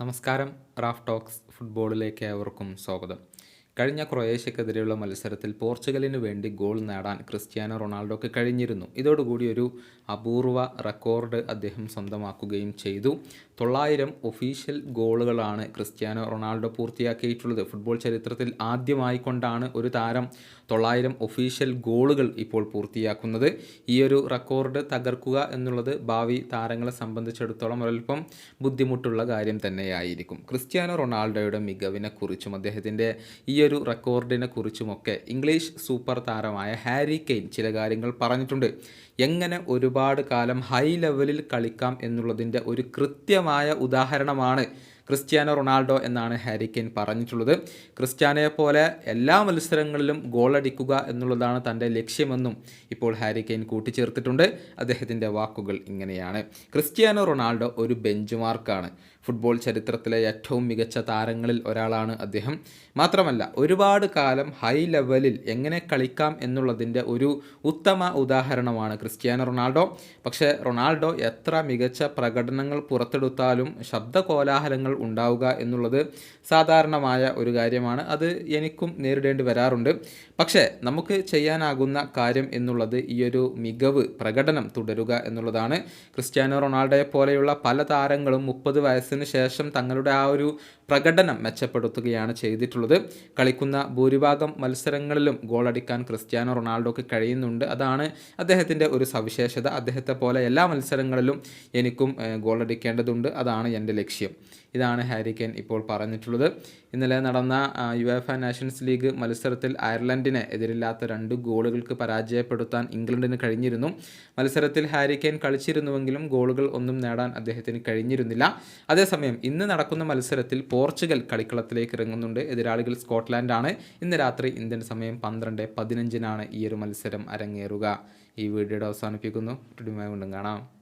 നമസ്കാരം Raf talks ഫുട്ബോളിലേക്ക് ഏവർക്കും സ്വാഗതം. കഴിഞ്ഞ ക്രൊയേഷ്യക്കെതിരെയുള്ള മത്സരത്തിൽ പോർച്ചുഗലിന് വേണ്ടി ഗോൾ നേടാൻ ക്രിസ്ത്യാനോ റൊണാൾഡോക്ക് കഴിഞ്ഞിരുന്നു. ഇതോടുകൂടി ഒരു അപൂർവ റെക്കോർഡ് അദ്ദേഹം സ്വന്തമാക്കുകയും ചെയ്തു. തൊള്ളായിരം ഒഫീഷ്യൽ ഗോളുകളാണ് ക്രിസ്ത്യാനോ റൊണാൾഡോ പൂർത്തിയാക്കിയിട്ടുള്ളത്. ഫുട്ബോൾ ചരിത്രത്തിൽ ആദ്യമായി കൊണ്ടാണ് ഒരു താരം തൊള്ളായിരം ഒഫീഷ്യൽ ഗോളുകൾ ഇപ്പോൾ പൂർത്തിയാക്കുന്നത്. ഈ ഒരു റെക്കോർഡ് തകർക്കുക എന്നുള്ളത് ഭാവി താരങ്ങളെ സംബന്ധിച്ചിടത്തോളം ഒരൽപ്പം ബുദ്ധിമുട്ടുള്ള കാര്യം തന്നെയായിരിക്കും. ക്രിസ്ത്യാനോ റൊണാൾഡോയുടെ മികവിനെക്കുറിച്ചും അദ്ദേഹത്തിന്റെ ഈ ഒരു റെക്കോർഡിനെ കുറിച്ചുമൊക്കെ ഇംഗ്ലീഷ് സൂപ്പർ താരമായ ഹാരി കെയ്ൻ ചില കാര്യങ്ങൾ പറഞ്ഞിട്ടുണ്ട്. എങ്ങനെ ഒരുപാട് കാലം ഹൈ ലെവലിൽ കളിക്കാം എന്നുള്ളതിന്റെ ഒരു കൃത്യമായ ഉദാഹരണമാണ് ക്രിസ്ത്യാനോ റൊണാൾഡോ എന്നാണ് ഹാരി കെയ്ൻ പറഞ്ഞിട്ടുള്ളത്. ക്രിസ്ത്യാനോയെ പോലെ എല്ലാ മത്സരങ്ങളിലും ഗോളടിക്കുക എന്നുള്ളതാണ് തന്റെ ലക്ഷ്യമെന്നും ഇപ്പോൾ ഹാരി കെയ്ൻ കൂട്ടിച്ചേർത്തിട്ടുണ്ട്. അദ്ദേഹത്തിന്റെ വാക്കുകൾ ഇങ്ങനെയാണ്. ക്രിസ്ത്യാനോ റൊണാൾഡോ ഒരു ബെഞ്ച് മാർക്കാണ്. ഫുട്ബോൾ ചരിത്രത്തിലെ ഏറ്റവും മികച്ച താരങ്ങളിൽ ഒരാളാണ് അദ്ദേഹം. മാത്രമല്ല ഒരുപാട് കാലം ഹൈ ലെവലിൽ എങ്ങനെ കളിക്കാം എന്നുള്ളതിന്റെ ഒരു ഉത്തമ ഉദാഹരണമാണ് ക്രിസ്ത്യാനോ റൊണാൾഡോ. പക്ഷേ റൊണാൾഡോ എത്ര മികച്ച പ്രകടനങ്ങൾ പുറത്തെടുത്താലും ശബ്ദ കോലാഹലങ്ങൾ ഉണ്ടാവുക എന്നുള്ളത് സാധാരണമായ ഒരു കാര്യമാണ്. അത് എനിക്കും നേരിടേണ്ടി വരാറുണ്ട്. പക്ഷേ നമുക്ക് ചെയ്യാനാകുന്ന കാര്യം എന്നുള്ളത് ഈയൊരു മികവ് പ്രകടനം തുടരുക എന്നുള്ളതാണ്. ക്രിസ്ത്യാനോ റൊണാൾഡോയെ പോലെയുള്ള പല താരങ്ങളും മുപ്പത് വയസ്സിന് ശേഷം തങ്ങളുടെ ആ ഒരു പ്രകടനം മെച്ചപ്പെടുത്തുകയാണ് ചെയ്തിട്ടുള്ളത്. കളിക്കുന്ന ഭൂരിഭാഗം മത്സരങ്ങളിലും ഗോളടിക്കാൻ ക്രിസ്ത്യാനോ റൊണാൾഡോക്ക് കഴിയുന്നുണ്ട്. അതാണ് അദ്ദേഹത്തിന്റെ ഒരു സവിശേഷത. അദ്ദേഹത്തെ പോലെ എല്ലാ മത്സരങ്ങളിലും എനിക്കും ഗോളടിക്കേണ്ടതുണ്ട് അതാണ് എന്റെ ലക്ഷ്യം. ഇതാണ് ഹാരി ഹാരിക്കൻ ഇപ്പോൾ പറഞ്ഞിട്ടുള്ളത്. ഇന്നലെ നടന്ന യു എഫ് നാഷൻസ് ലീഗ് മത്സരത്തിൽ അയർലൻഡിനെ എതിരില്ലാത്ത രണ്ട് ഗോളുകൾക്ക് പരാജയപ്പെടുത്താൻ ഇംഗ്ലണ്ടിന് കഴിഞ്ഞിരുന്നു. മത്സരത്തിൽ ഹാരി ഹാരിക്കൻ കളിച്ചിരുന്നുവെങ്കിലും ഗോളുകൾ ഒന്നും നേടാൻ അദ്ദേഹത്തിന് കഴിഞ്ഞിരുന്നില്ല. അതേസമയം ഇന്ന് നടക്കുന്ന മത്സരത്തിൽ പോർച്ചുഗൽ കളിക്കളത്തിലേക്ക് ഇറങ്ങുന്നുണ്ട്. എതിരാളികൾ സ്കോട്ട്ലാൻഡാണ്. ഇന്ന് രാത്രി ഇന്ത്യൻ സമയം പന്ത്രണ്ട് പതിനഞ്ചിനാണ് ഈ ഒരു മത്സരം അരങ്ങേറുക. ഈ വീഡിയോയുടെ അവസാനിപ്പിക്കുന്നു. വീണ്ടും കാണാം.